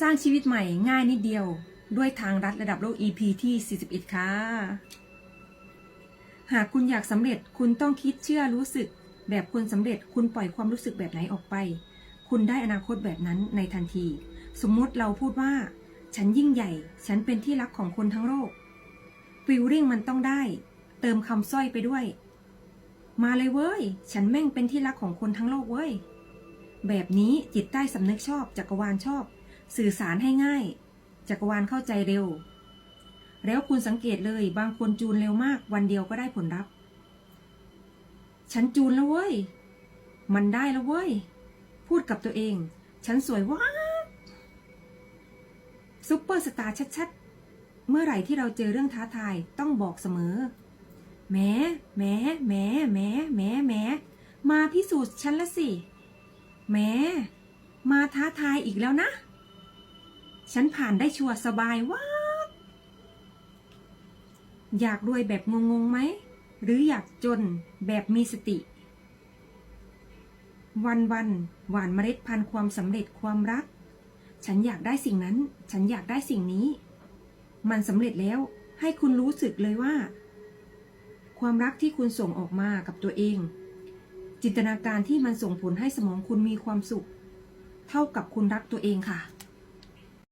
สร้างชีวิตใหม่ง่ายนิดเดียว ด้วยทางรัฐระดับโลก EP ที่ 41 ค่ะ หากคุณอยากสำเร็จคุณต้องคิดเชื่อรู้สึก แบบคนสำเร็จคุณปล่อยความรู้สึกแบบไหนออกไป คุณได้อนาคตแบบนั้นในทันที สมมติเราพูดว่า ฉันยิ่งใหญ่ ฉันเป็นที่รักของคนทั้งโลกฟิลลิ่งมันต้องได้ เติมคำสร้อยไปด้วย มาเลยเว้ย ฉันแม่งเป็นที่รักของคนทั้งโลกเว้ย แบบนี้จิตใต้สำนึกชอบจักรวาลชอบ สื่อสารให้ง่าย จักรวาลเข้าใจเร็ว แล้วคุณสังเกตเลยบางคนจูนเร็วมาก วันเดียวก็ได้ผลลัพธ์ ฉันจูนแล้วเว้ย มันได้แล้วเว้ย พูดกับตัวเอง ฉันสวยว้าซุปเปอร์สตาร์ชัดๆ เมื่อไหร่ที่เราเจอเรื่องท้าทายต้องบอกเสมอแหมแหมแหมแหมแหมแหมมาพิสูจน์ฉันละสิแหมมาท้าทายอีกแล้วนะ ฉันผ่านได้ชัวร์สบายว้าอยากรวยแบบงงๆไหม หรืออยากจนแบบมีสติ วันวันๆหวานเมล็ดพันธุ์ความสำเร็จความรัก ฉันอยากได้สิ่งนั้น ฉันอยากได้สิ่งนี้ มันสำเร็จแล้วให้คุณรู้สึกเลยว่า ความรักที่คุณส่งออกมากับตัวเอง จินตนาการที่มันส่งผลให้สมองคุณมีความสุข เท่ากับคุณรักตัวเองค่ะ